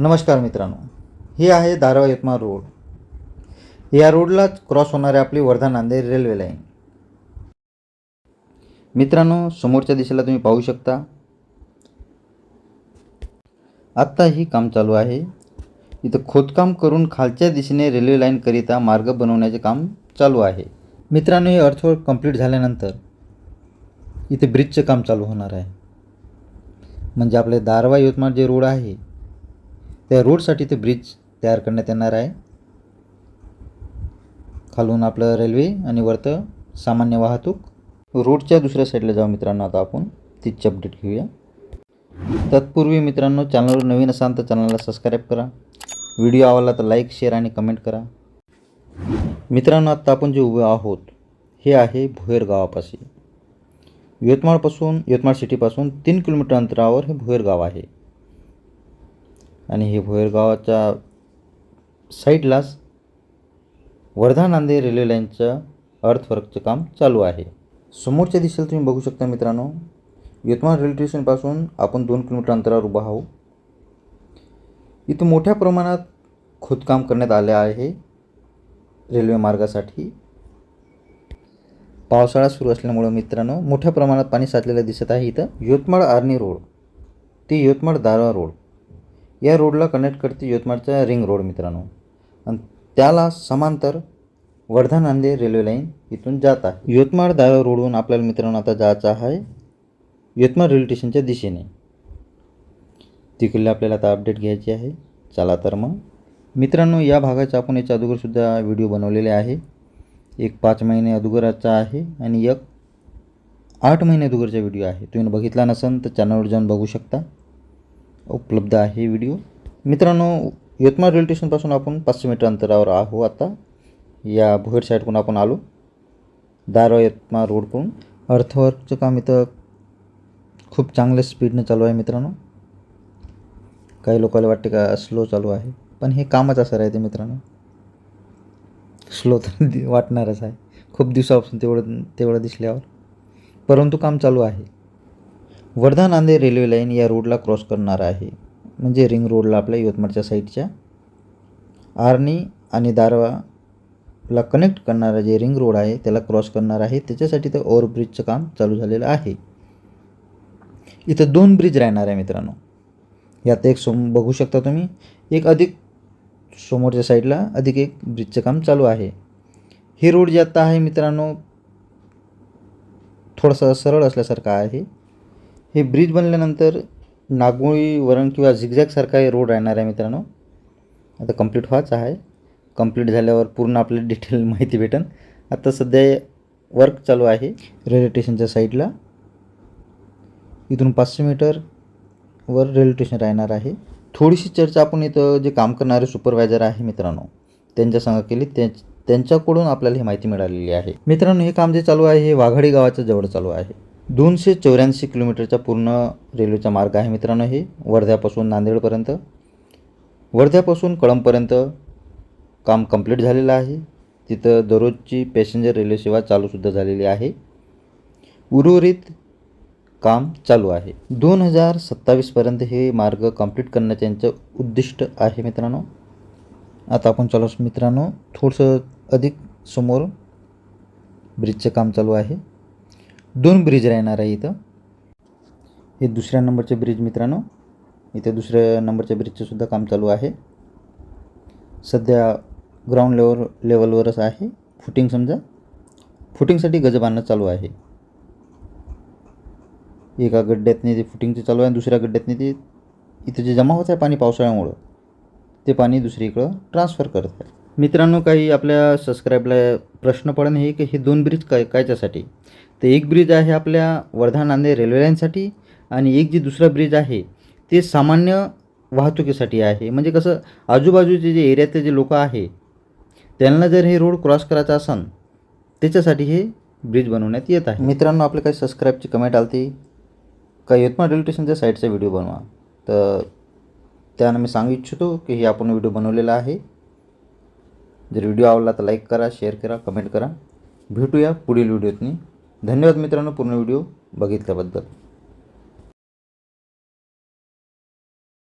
नमस्कार मित्रांनो हे आहे दारवा यवतमाळ रोड. या रोडलाच क्रॉस होणारी आपली वर्धा नांदेड रेल्वे लाईन मित्रांनो समोरच्या दिशेला तुम्ही पाहू शकता. आत्ता ही काम चालू आहे. इथं खोदकाम करून खालच्या दिशेने रेल्वे लाईनकरिता मार्ग बनवण्याचे काम चालू आहे. मित्रांनो हे अर्थवर्क कंप्लीट झाल्यानंतर इथे ब्रिजचं काम चालू होणार आहे. म्हणजे आपले दारवा यवतमाळ जे रोड आहे त्या रोडसाठी ते ब्रिज तयार करण्यात येणार आहे. खालून आपलं रेल्वे आणि वरतं सामान्य वाहतूक. रोडच्या दुसऱ्या साईडला जाऊ मित्रांनो आता आपण तिची अपडेट घेऊया. तत्पूर्वी मित्रांनो चॅनलवर नवीन असाल तर चॅनलला सबस्क्राईब करा. व्हिडिओ आवडला तर लाईक शेअर आणि कमेंट करा. मित्रांनो आत्ता आपण जे उभे आहोत हे आहे भोयर गावापाशी. यवतमाळपासून यवतमाळ सिटीपासून तीन किलोमीटर अंतरावर हे भोयर गाव आहे. आणि हे भोयर गावाच्या साईडलाच वर्धा नांदेड रेल्वे लाईनचं अर्थवर्कचं काम चालू आहे. समोरच्या दिशेला तुम्ही बघू शकता मित्रांनो यवतमाळ रेल्वे स्टेशनपासून आपण दोन किलोमीटर अंतरावर उभा आहोत. इथं मोठ्या प्रमाणात खोदकाम करण्यात आले आहे रेल्वे मार्गासाठी. पावसाळा सुरू असल्यामुळं मित्रांनो मोठ्या प्रमाणात पाणी साचलेलं दिसत आहे इथं. यवतमाळ आर्नी रोड ते यवतमाळ दारवा रोड. या रोडला कनेक्ट करते यवतमाळचा रिंग रोड मित्रांनो. आणि त्याला समांतर वर्धा नांदेड रेल्वे लाईन इथून जात आहे. यवतमाळ दारा रोडवरून आपल्याला मित्रांनो आता जायचं आहे यवतमाळ रेल्वे स्टेशनच्या दिशेने. तिकडले आपल्याला आता अपडेट घ्यायची आहे. चला तर मग. मित्रांनो या भागाचा आपण याच्या अगोदरसुद्धा व्हिडिओ बनवलेले आहे. एक पाच महिने अगोदरचा आहे आणि एक आठ महिने अगोदरचा व्हिडिओ आहे. तुम्ही बघितला नसेल तर चॅनलवर जाऊन बघू शकता. उपलब्ध आहे व्हिडिओ. मित्रांनो यवतमाळ रेल्वे स्टेशनपासून आपण पाचशे मीटर अंतरावर आहो आता. या भोयर साईडकडून आपण आलो. दारवा यवतमाळ रोडकडून. अर्थवर्कचं काम इथं खूप चांगल्या स्पीडनं चालू आहे मित्रांनो. काही लोकांना वाटते का स्लो चालू आहे पण हे कामच असं राहते मित्रांनो. स्लो तर वाटणारच आहे. खूप दिवसापासून तेवढं तेवढं दिसल्यावर. परंतु काम चालू आहे. वर्धा नांदेड रेल्वे लाईन या रोडला क्रॉस करणार आहे. म्हणजे रिंग रोडला आपल्या यवतमाळच्या साईडच्या. आर्नी आणि दारवाला कनेक्ट करणारा जे रिंग रोड आहे त्याला क्रॉस करणार आहे. त्याच्यासाठी तर ओव्हरब्रिजचं काम चालू झालेलं आहे. इथं दोन ब्रिज राहणार आहे मित्रांनो. यात एक सोम बघू शकता तुम्ही. एक अधिक समोरच्या साईडला अधिक एक ब्रिजचं काम चालू आहे. हे रोड जे आत्ता आहे मित्रांनो थोडंसं सरळ असल्यासारखं आहे. हे ब्रिज बनल्यानंतर नागमोळी वरण किंवा झिगझॅगसारखा हे रोड राहणार आहे मित्रांनो. आता कंप्लीट व्हायचं आहे. कंप्लीट झाल्यावर पूर्ण आपल्याला डिटेल माहिती भेटेल आता सध्या वर्क चालू आहे रेल्वे स्टेशनच्या साईडला इथून पाचशे मीटर वर रेल्वे स्टेशन राहणार आहे. थोडीशी चर्चा आपण इथं जे काम करणारे सुपरवायझर आहे मित्रांनो त्यांच्यासंग केली. त्या त्यांच्याकडून आपल्याला ही माहिती मिळालेली आहे. मित्रांनो हे काम जे चालू आहे हे वाघाडी गावाच्या जवळ चालू आहे. दोनशे चौऱ्याऐंशी किलोमीटरचा पूर्ण रेल्वेचा मार्ग आहे मित्रांनो हे. वर्ध्यापासून नांदेडपर्यंत. वर्ध्यापासून कळंबपर्यंत काम कंप्लीट झालेलं आहे. तिथं दररोजची पॅसेंजर रेल्वे सेवा चालूसुद्धा झालेली आहे. उर्वरित काम चालू आहे. दोन हजार सत्तावीसपर्यंत हे मार्ग कंप्लीट करण्याचं यांचं उद्दिष्ट आहे मित्रांनो. आता आपण चालू मित्रांनो. थोडंसं अधिक समोर ब्रिजचं काम चालू आहे. दोन ब्रिज राहणार आहे इथं. हे दुसऱ्या नंबरचे ब्रिज मित्रांनो. इथे दुसऱ्या नंबरच्या ब्रिजचं सुद्धा काम चालू आहे. सध्या ग्राउंड लेवल लेवलवरच आहे. फुटिंग समजा. फुटिंगसाठी गज बांधणं चालू आहे. एका गड्ड्यातनी ते फुटिंगचं चालू आहे आणि दुसऱ्या गड्ड्यातने ते इथं जे जमा होत आहे पाणी पावसाळ्यामुळं ते पाणी दुसरीकडं ट्रान्सफर करत आहे. मित्रांनो काही आपल्या सबस्क्राईबला प्रश्न पडन हे की हे दोन ब्रिज काय कायच्यासाठी? तर एक ब्रिज आहे आपल्या वर्धा नांदेड रेल्वे लाईनसाठी आणि एक जे दुसरा ब्रिज आहे ते सामान्य वाहतुकीसाठी आहे. म्हणजे कसं आजूबाजूचे जे एरियातले जे लोक आहे त्यांना जर हे रोड क्रॉस करायचा असन त्याच्यासाठी हे ब्रिज बनवण्यात येत आहे. मित्रांनो आपले काही सबस्क्राईबची कमेंट आलती का यवतमाळ रेल्वे स्टेशनच्या साईडचा व्हिडिओ बनवा. तर त्यानं मी सांगू इच्छितो की हे आपण व्हिडिओ बनवलेला आहे. जर व्हिडिओ आवडला तर लाईक करा शेअर करा कमेंट करा. भेटूया पुढील व्हिडिओतनी. धन्यवाद मित्रांनो पूर्ण व्हिडिओ बघितल्याबद्दल.